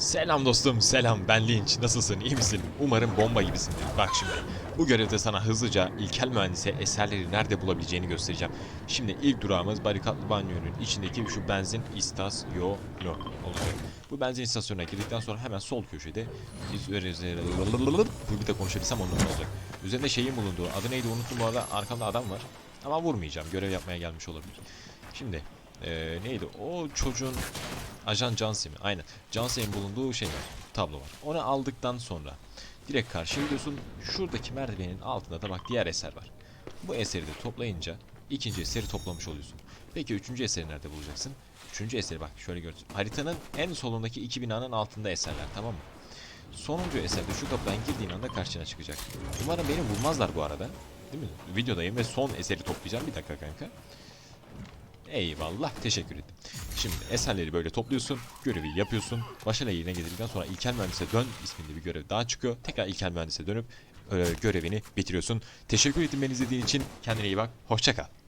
Selam dostum, selam. Ben Lynch. Nasılsın, iyi misin? Umarım bomba gibisindir. Bak şimdi, bu görevde sana hızlıca ilkel mühendise eserleri nerede bulabileceğini göstereceğim. Şimdi ilk durağımız barikatlı banyonun içindeki şu benzin istasyonu olacak. Bu benzin istasyonuna girdikten sonra hemen sol köşede bu bir de konuşabilsem onun olacak. Üzerinde şeyin bulunduğu, adı neydi unuttum bu arada. Arkamda adam var. Ama vurmayacağım, görev yapmaya gelmiş olabilir. Şimdi eee, neydi? O çocuğun Ajan Jansi mi? Aynen. Jansi'nin bulunduğu şey var. Tablo var. Onu aldıktan sonra direkt karşıya gidiyorsun. Şuradaki merdivenin altında da bak diğer eser var. Bu eseri de toplayınca ikinci eseri toplamış oluyorsun. Peki üçüncü eseri nerede bulacaksın? Üçüncü eseri bak şöyle görsün. Haritanın en solundaki iki binanın altında eserler tamam mı? Sonuncu eserde şu kapıdan girdiğin anda karşına çıkacak. Umarım beni vurmazlar bu arada. Değil mi? Videodayım ve son eseri toplayacağım. Bir dakika kanka. Eyvallah teşekkür ettim. Şimdi eserleri böyle topluyorsun, görevi yapıyorsun. Başarıyla yerine getirdikten sonra ilkel mühendise dön isminde bir görev daha çıkıyor. Tekrar ilkel mühendise dönüp e, görevini bitiriyorsun. Teşekkür ettim beni izlediğin için. Kendine iyi bak. Hoşça kal.